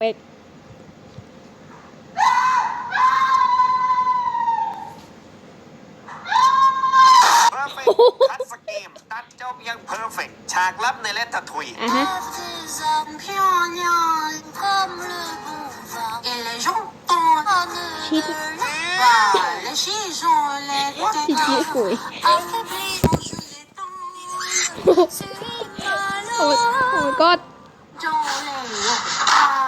เป็ดเพอร์เฟกคัดสเกมตัดจบยังเพอร์เฟกฉากลับในเลตทุย อะฮะ Artisan pionnier comme le boulevard Et les gens ont Shit. Les chiches ont les ที่ชี้คุย Affaiblis, on joue les temps C'est โอ้ยโอ้ยก็ dans les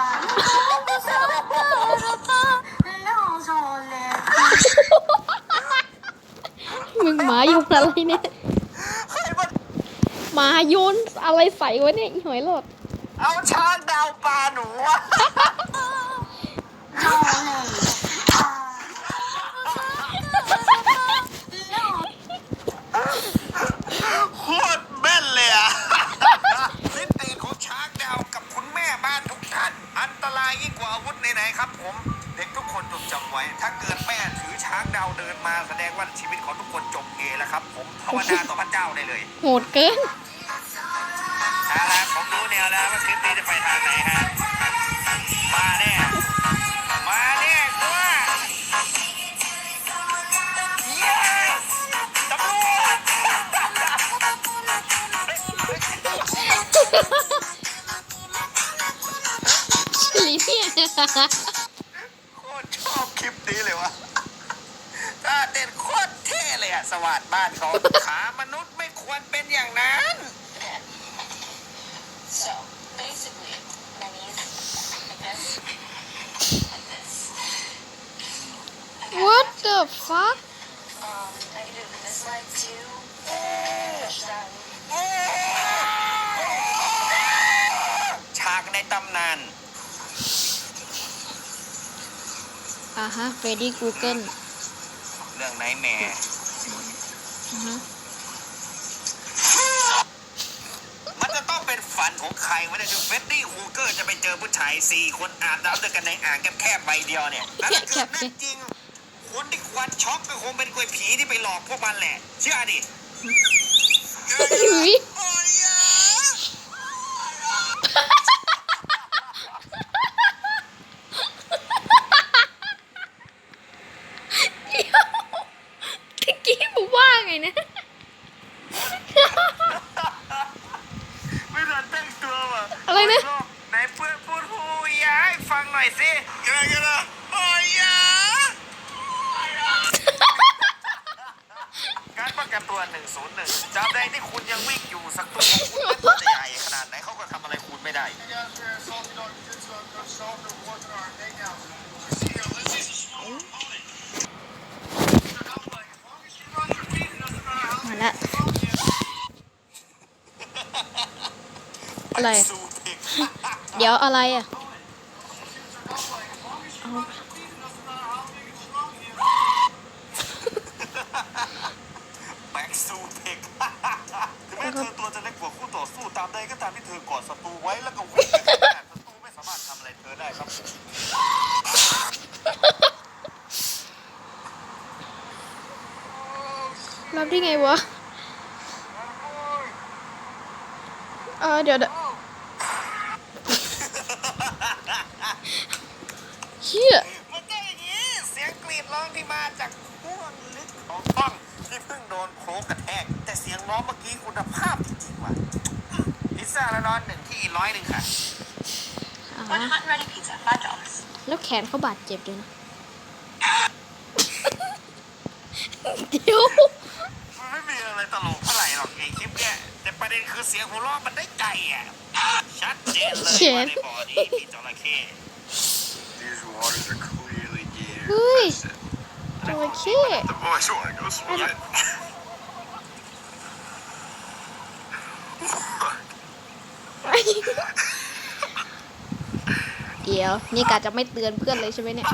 มึงหมาโยนอะไรเนี่ยหมาโยนอะไรใส่วะเนี่ยอีหอยหลอดเอาช้างดาวปลาหนูอะ โหดเกินเอาละผมรู้แนวแล้วว่าคลิปนี้จะไปทางไหนฮะ มาแน่ มาแน่กูว่า yes ตำรวจลิเนี่ยโคตรชอบคลิปนี้เลยวะถ้าเต้นโคตรเท่เลยอะสวัสดบ้านเขาขามนุษย์ไม่ควรเป็นอย่างนั้น So basically, my knees like this, like this. what the fuck Um, I can do it with this leg too. Push down. ฉากในตำนาน อะฮะเฟรดดี้กูเกิลเรื่องไนท์แมร์อะฮะมันจะต้องเป็นฝันของใครวะเนี่ยที่เฟดดี้ฮูเกอร์จะไปเจอผู้ชายสี่คนอาบน้ำด้วยกันในอ่างแคบๆใบเดียวเนี่ยแล้วถ้าเกิดนั่นจริง คนที่ควันช็อกก็คงเป็นกวยผีที่ไปหลอกพวกมันแหละ เชื่อดิ อุ๊ย โอ้ยอะ เดี๋ยวตะกี้มึงว่าไงนะ ไม่ทันตั้งตัวว่ะ อะไรนะ ไหนเพื่อนพูดฮูยาให้ฟังหน่อยสิยังไงกันล่ะโอ้ยอะการประกัน ตัว101จำได้ที่คุณยังวิ่งอยู่สักตัวของคุณเป็นตัวใหญ่ขนาดไหนเขาก็ทำอะไรคุณไม่ได้ มาละอะไรอะสูเด็กเดี๋ยวอะไรอะ ได้ไงวะ เออเดี๋ยวเดี๋ยวเฮียมันก็อย่างนี้ เสียงกรีดร้องที่มาจากห้วงลึกของห้องที่เพิ่งโดนโครกกระแทก แต่เสียงร้องเมื่อกี้คุณภาพจริงๆว่ะพิซซ่าละร้อนหนึ่งที่ร้อยหนึ่งค่ะอ่า One hot and ready pizza, five dollars. แล้วแขนเขาบาดเจ็บเลยนะ เดี๋ยว มันไม่มีอะไรตลกเท่าไหร่หรอกไอ้คลิปเนี่ยแต่ประเด็นคือเสียงหัวเราะมันได้ใจอะชัดเจนเลยว่าในบ่อนี้มีจระเข้ These waters are clearly gator. เฮ้ย infested. จระเข้ The boys want to go swimming. เดี๋ยว นี่กะจะไม่เตือนเพื่อนเลยใช่ไหมเนี่ย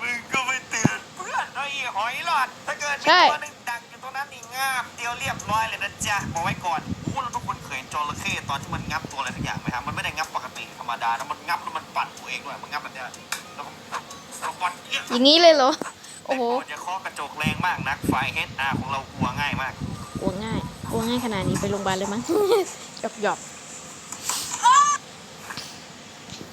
มึงก็ไม่เตือนเพื่อนไอ้ห อยหลอด ถ้าเกิดมีใช่ตัวหนึงดักอยู่ตรงนั้นนี่งาบเดียวเรียบร้อยเลยนะจ๊ะบอกไว้ก่อนพูดแล้วทุกคนเคยเห็นจระเข้ตอนที่มันงับตัวอะไรสักอย่างไหมครับมันไม่ได้งับปกติธรรมดานะมันงับแล้วมันปั่นตัวเองด้วยมันงับแบบเนี้ยแล้วมันแล้วปั่นเอี้ย อย่างนี้เลยเหรอ โอ้โหแต่ก่นอย่าเคาะกระจกแรงมากนักไฟเฮดอาของเรากลัวง่ายมาก กลัวง่ายกลัวง่ายขนาดนี้ไปโรงพยาบาลเลยมั้ง หยอกหยอกเ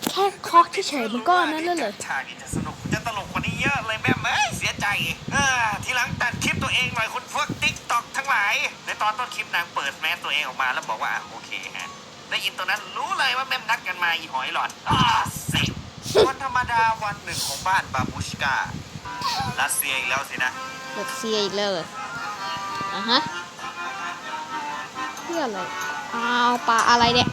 แค่เคอกเฉยๆมันก็อันนั้นแล้วเหรอ ฉากนี้จะสนุกจะตลกกว่านี้ เยอะเลยแม่เอ้ยเสียใจเออทีหลังตัดคลิปตัวเองหน่อยคุณพวกติ๊กต็อกทั้งหลาย ในตอนต้นคลิปนางเปิดแมสตัวเองออกมาแล้วบอกว่าอะโอเคฮะได้ยินตัวนั้นรู้เลยว่าแม่มนัดกันมาอีหอยหลอนอ่าสิวันธรรมดาวันหนึ่งของบ้านบาบูชการัสเซียอีกแล้วสินะรัสเซียอีกแล้วเหรออะฮะเพื่ออะไรอ้าวปลาอะไรเนี่ย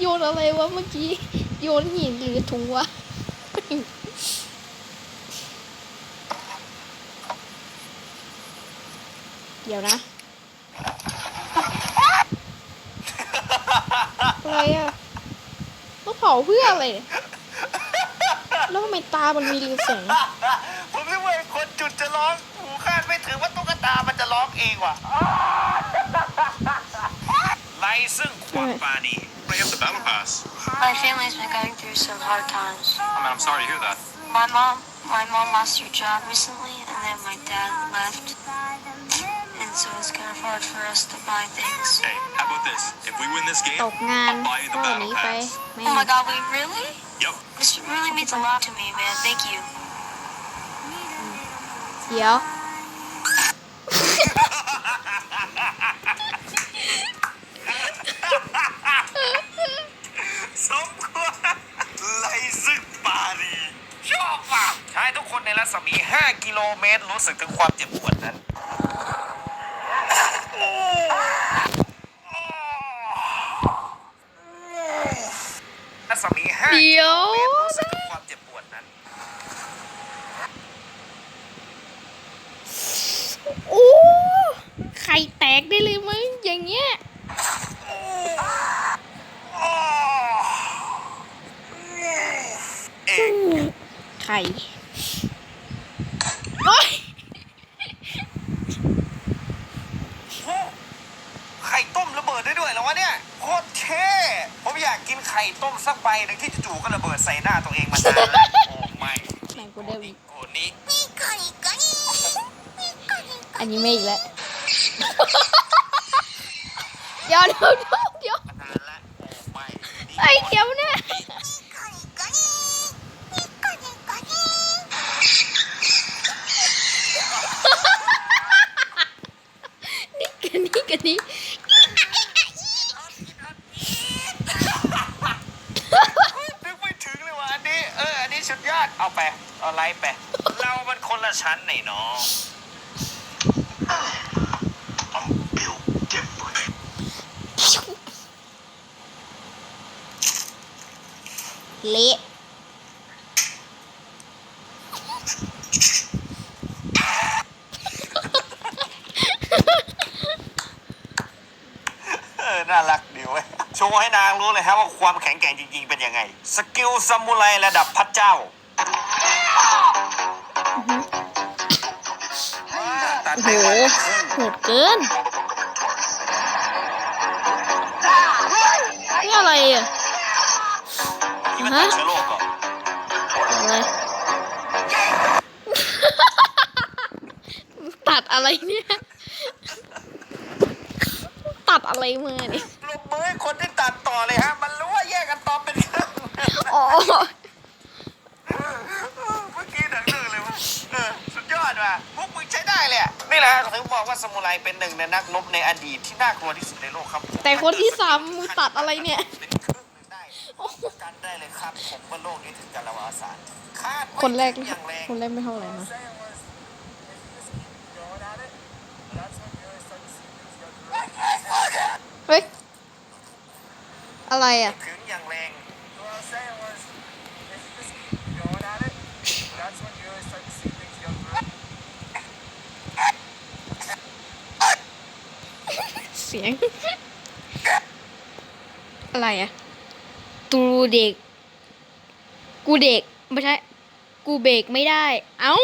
โยนอะไรวะเมื่อกี้ โยนหินหรือถุงวะเดี๋ยวนะ อะไรอะต้องเผาเพื่ออะไรเนี่ยแล้วทำไมตามันมีเรืองแสงผมนึกว่าคนจุดจะร้องหูคาดไม่ถึงว่าตุ๊กตามันจะร้องเองว่ะไล่ซึ่งความปาณี I get the battle pass. My family's been going through some hard times. I mean, I'm sorry to hear that. My mom, my mom lost her job recently, and then my dad left, and so it's kind of hard for us to buy things. Hey, how about this? If we win this game, ตกงาน I'll buy you the ก็ห battle นีไป pass. ไม่ Oh my God, wait, really? Yep. This really means a lot to me, man. Thank you. เดี๋ยว สมควรไล่ซึ่งปราณีชอบว่ะชายทุกคนในรัศมี 5 กิโลเมตรรู้สึกถึงความเจ็บปวดนั้นโอ้โอ้รัศมี5เดี๋ยว กิโลเมตรรู้สึกถึงความเจ็บปวดนั้น โอ้ไข่แตกได้เลยมั้งอย่างเงี้ย เอง ไข่โอ๊ยโอ้ไข่ต้มระเบิดได้ด้วยเหรอวะเนี่ยโคตรเท่ผมอยากกินไข่ต้มสักใบหนึ่งที่จู่ๆก็ระเบิดใส่หน้าตัวเองมานานแล้วโอ้ไม่แม่งกูได้อีกโอ้นี้อันนี้ไม่อีกแล้ว เดี๋ยวเดี๋ยวเดี๋ยวเดี๋ยว มานานแล้วโอ้ไม่นี่ ไอ้เดี๋ยวนะนี่กันนี่กันนี่ นึกไม่ถึงเลยว่ะอันนี้ เออ อั นี้สุดยอด เอาไป เอาไลฟ์ไป เรามันคนละชั้นหนน้อง I'm built different. เละ เออ น่ารักดีเว้ยโชว์ให้นางรู้เลยฮะว่าความแข็งแกร่งจริงๆ เป็นยังไง สกิลซามูไรระดับพระเจ้าตัดโอ้ไปโหวันครึ่งโหดเกินนี่อะไรอะนี่มันตัดเชื้อโรคเหรออะไร ตัดอะไรเนี่ย ตัดอะไรมาเนี่ย ปรบมือให้คนที่ตัดต่อเลยฮะ มันรู้ว่าแยกกันตอนเป็นครึ่งอ๋อเมื่อกี้หนังดื้อเลยวะเออสุดยอดว่ะพวกมึงใช้ได้เลยอะนี่แหละถึงบอกว่าสมุไรเป็นหนึ่งในนักรบในอดีตที่น่ากลัวที่สุดในโลกครับผมแต่คนที่ซ้ำมึงตัดอะไรเนี่ย เป็นครึ่งหนึ่งได้กันได้เลยครับผมว่าโลกนี้ถึงกาลวาสานคาดไม่คนแรกถึงอย่างแรง คนแรกไม่เท่าไหร่นะ เฮ้ย อะไรอะถึงอย่างแรงเสียง อะไรอะ ตูเด็ก กูเด็ก ไม่ใช่ กูเบรกไม่ได้ เอ้า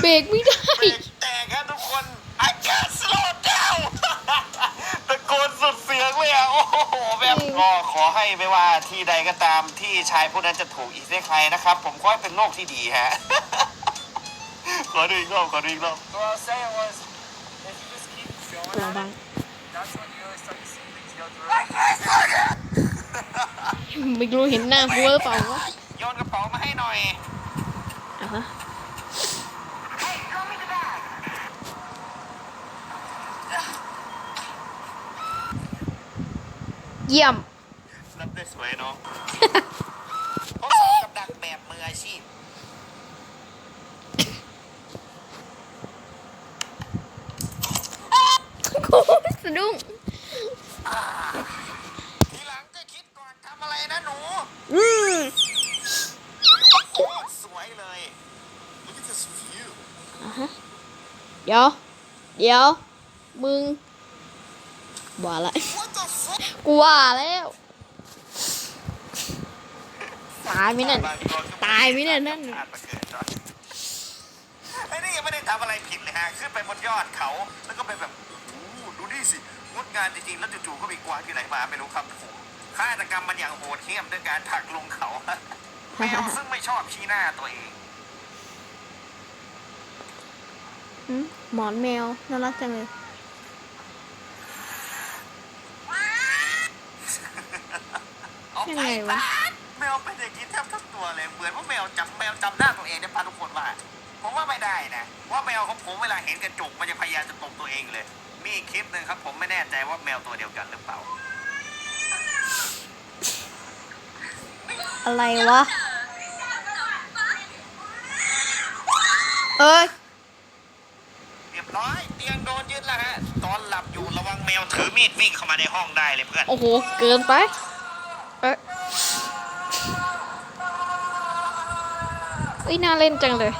เบรกไม่ได้เบรกแตกครับทุกคน I can't slow down ตะโกนสุดเสียงเลยอะโอ้โหแวบๆก็ขอให้ไม่ว่าที่ใดก็ตามที่ชายผู้นั้นจะถูกอีกได้ใครนะครับ ผมขอให้เป็นโลกที่ดีฮะ ขอดูอีกรอบขอดูอีกรอบ So what I was saying was, if you just keep going ลอง at บ้าง it, that's when you really start to see things go through. ไม่รู้เห็นหน้ากูหรือเปล่าวะโยนกระเป๋ามาให้หน่อย อะฮะ เยี่ยม รับได้สวยเนาะทดสอบกับดักแบบมืออาชีพกูสะดุ้งทีหลังก็คิดก่อนทำอะไรนะหนูอืมวิวโคตรสวยเลย Look at this view เดี๋ยว เดี๋ยว มึงว่าละ What the fuck กูว่าแล้ว ตายไหมนั่น ตายไหมเนี่ยนั่น ไอ้นี่ยังไม่ได้ทำอะไรผิดเลยฮะ ขึ้นไปบนยอดเขา แล้วก็ไปแบบโอ้โหดูนี่สิ งดงานจริงๆ แล้วจู่ๆ ก็มีกวางที่ไหนมาไม่รู้ครับผมฆาตกรรมมันอย่างโหดเหี้ยมด้วยการผลักลงเขาแมวซึ่งไม่ชอบชี้หน้าตัวเองหืมหมอนแมวน่ารักจังเลย เอา ยังไปไงวะ แมวเป็นอย่างนี้แทบทุกตัวเลยเหมือนว่าแมวจำแมวจำหน้าตัวเองได้ปะทุกคนว่าผมว่าไม่ได้นะว่าแมวของผมเวลาเห็นกระจกมันจะพยายามจะตบตัวเองเลย มีอีกคลิปหนึ่งครับ ผมไม่แน่ใจว่าแมวตัวเดียวกันหรือเปล่า อะไรวะ เอ้ยเรียบร้อยเตียงโดนยึดแล้วฮะตอนหลับอยู่ระวังแมวถือมีดวิ่งเข้ามาในห้องได้เลยเพื่อน โอ้โห เกินไป เอ้ยน่าเล่นจังเลย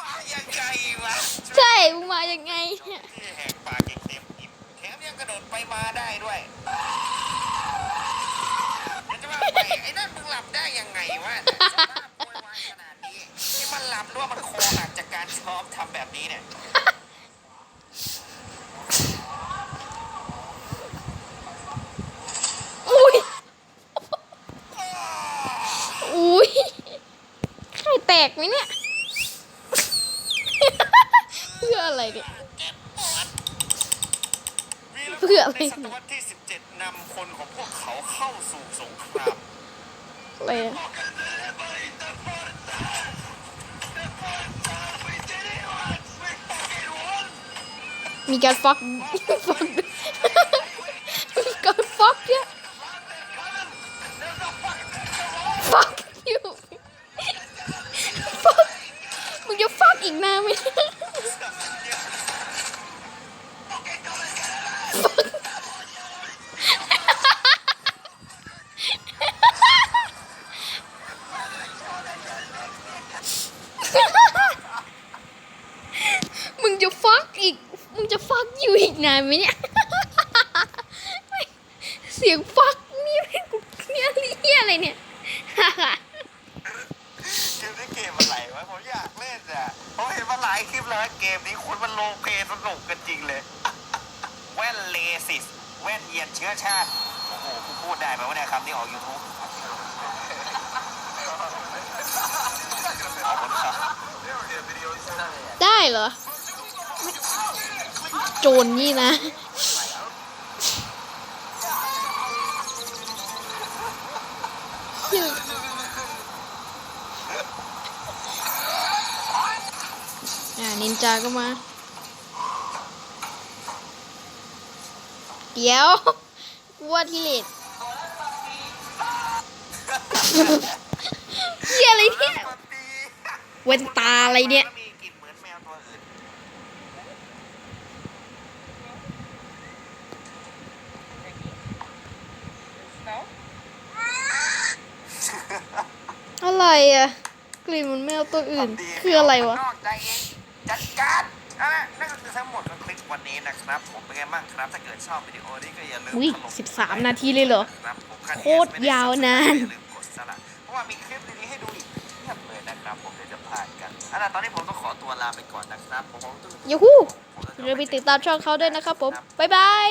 มายังไงวะใช่มึงมายังไงเนี่ยที่แหกปากเก่งเต็มอิ่มแถมยังกระโดดไปมาได้ด้วยเดี๋ยวจะว่าไปไอ้นั่นมึงหลับได้ยังไงวะสภาพโวยวายขนาดนี้นี่มันหลับหรือว่ามันคอหักจากการซ้อมทำแบบนี้เนี่ย อุ้ย อุ้ย ไข่แตกไหมเนี่ยเพื่ออะไรเนี่ยเพื่ออะไรในศตวรรษที่ 17นำคนของพวกเขาเข้าสู่สงครามอะไรอะมีการฟักฟักมีการฟักเนี่ย อีกนานไหมเนี่ยมึงจะฟักอีก มึงจะฟักอยู่อีกนานไหมเนี่ย เสียงฟักนี่ไม่กูเนี่ยเรียอะไรเนี่ย เกมนี้เกมอะไรวะผมอยากเล่นอะผมเห็นมาหลาย คลิปแล้วเกมนี้คนมันโลงเพสนุกกันจริงเลย แว่นเลสิส แว่นเหยียดเชื้อชาติ โอ้โหกูพูดได้ไหมว่าเนี่ยคำนี้ออกยูทูบขอบคุณครับได้เหรอ โจรนี่นะอ่ นินจาก็มา เดี๋ยวกูว่าที่เลดเียอะไรเนี่ยเว้นตาอะไรเนี่ย มีกลิ่นเหมือนแมวตัวอื่นอะไรอะ กลิ่นเหมันแมวตัวอื่น คืออะไรวะ นอกใจเอง จัดการเอาละนั่นก็คือทั้งหมดของคลิปวันนี้นะครับ ผมเป็นไงบ้างครับ ถ้าเกิดชอบวิดีโอนี้ก็อย่าลืมอุ๊ยถล่มสิบสามนาทีเลยเหรอ ครับผมขั้นโคตรยาวนาน อย่าลืมกดสลักเพราะว่ามีคลิปดีๆให้ดูอีกเพียบเลยนะครับ ผมเดี๋ยวจะพลาดกันเอาล่ะตอนนี้ผมต้องขอตัวลาไปก่อนนะครับผมผมต้องยูฮูผมผมจะอย่าลืมไปติดตามช่องเขาด้วยนะครับผม บ๊ายบาย